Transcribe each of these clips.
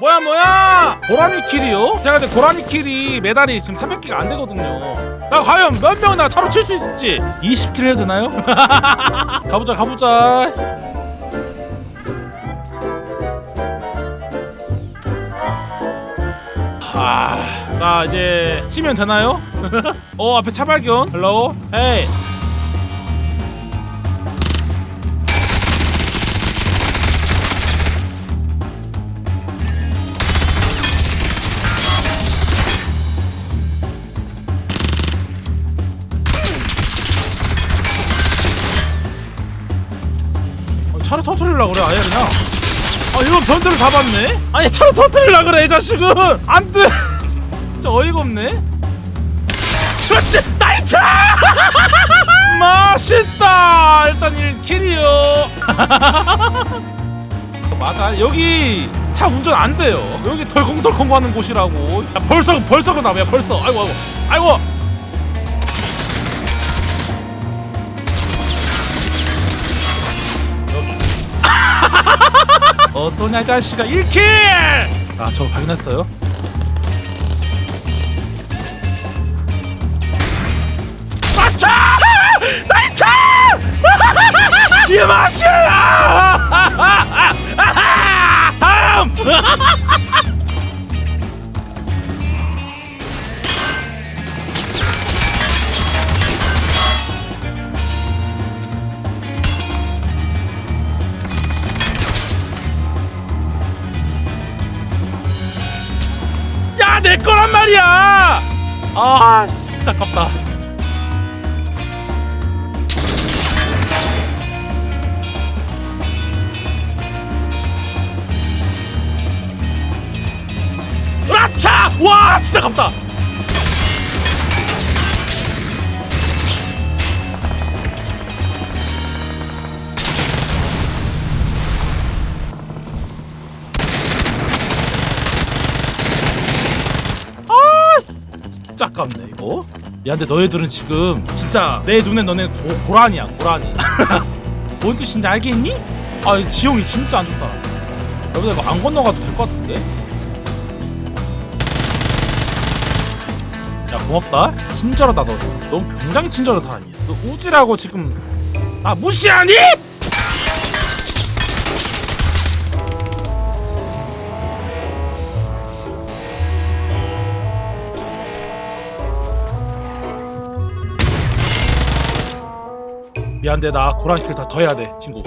뭐야 뭐야? 고라니 킬이요? 제가 근데 고라니 킬이 메달이 지금 300개가 안 되거든요. 나 과연 몇명나 차로 칠 수 있을지. 20킬 해도 되나요? 가보자 가보자. 아, 나 이제 치면 되나요? 어 앞에 차 발견. 헬로 헤이 차를 터트리려고 그래 아예 그냥. 아 이거 변태를 잡았네? 아니 차를 터트리려 그래 이 자식은! 안돼! 진짜 어이가 없네? 그렇지 나이스 맛있다! 일단 1킬이요. 맞아 여기 차 운전 안 돼요. 여기 덜컹덜컹 하는 곳이라고. 야 벌써 벌써 그러나 야 벌써. 아이고 아이고 아이고 어떠냐 자식아 1킬! 아저 발견했어요? 맞차 나이차 이 맛이야! 다음 아 진짜 아깝다 라차! 와 진짜 갑다 아깝네 이거. 미안데 너희들은 지금 진짜 내 눈에 너네 고, 고라니야 고라니. 뭔 뜻인지 알겠니? 아이 지형이 진짜 안 좋다. 여기다 이거 안 건너가도 될 것 같은데? 야 고맙다. 친절하다 너 너무 굉장히 친절한 사람이야. 너 우지라고 지금. 나 무시하니? 미안데 나 고란 시킬 다 더 해야 돼 친구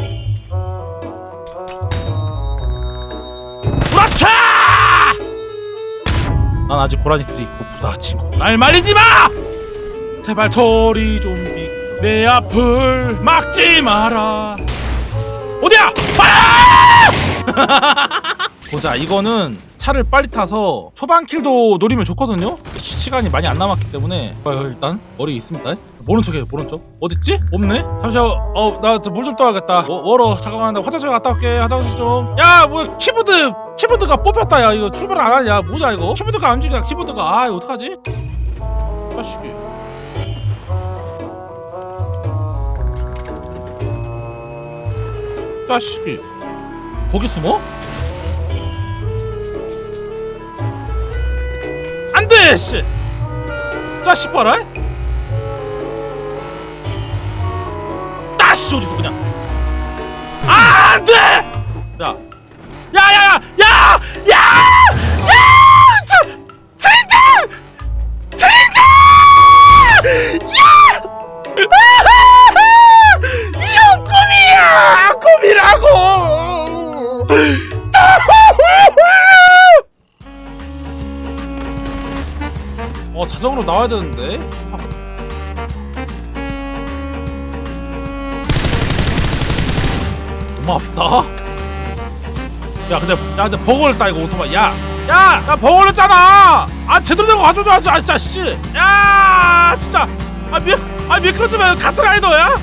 그렇다! 난 아직 고라니 길이 고프다 친구 날 말리지 마! 제발 저리 좀비 내 앞을 막지 마라 어디야? 아! 보자 이거는 차를 빨리 타서 초반 킬도 노리면 좋거든요? 시- 시간이 많이 안 남았기 때문에. 어, 일단 머리 있습니다. 모른 척해요 모른 척. 어딨지? 없네? 잠시만 어나 물 좀 떠야겠다. 워, 워러 잠깐만 나 화장실 갔다 올게. 화장실 좀야뭐 키보드 키보드가 뽑혔다. 야 이거 출발 안 하냐? 뭐냐 이거? 키보드가 안 움직여 키보드가. 아 이거 어떡하지? 자식이 자식이 거기 숨어? 안돼 씨. 자식 봐라. 따씨 어디서 그냥. 아 안돼! 야 어 자전거로 나와야 되는데? 고맙다. 야 근데 야 근데 버거를 따 이거 오토바이. 야야나 버거를 했잖아! 아 제대로 된 거 가져줘야지 아 진짜 씨야 진짜. 아 미 아 미끄러지면 카트라이더야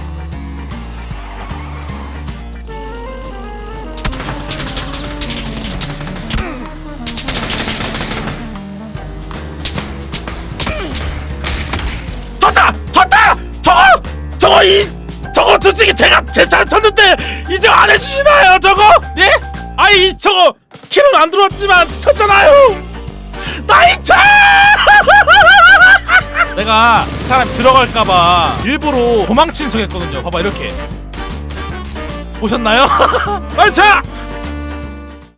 솔직히 제가 제차 쳤는데 이제 안 해주시나요 저거? 예? 아이 저거 킬은 안 들어왔지만 쳤잖아요. 나이 차! 내가 이 사람 들어갈까봐 일부러 도망치는 척 했거든요. 봐봐 이렇게. 보셨나요? 나이 차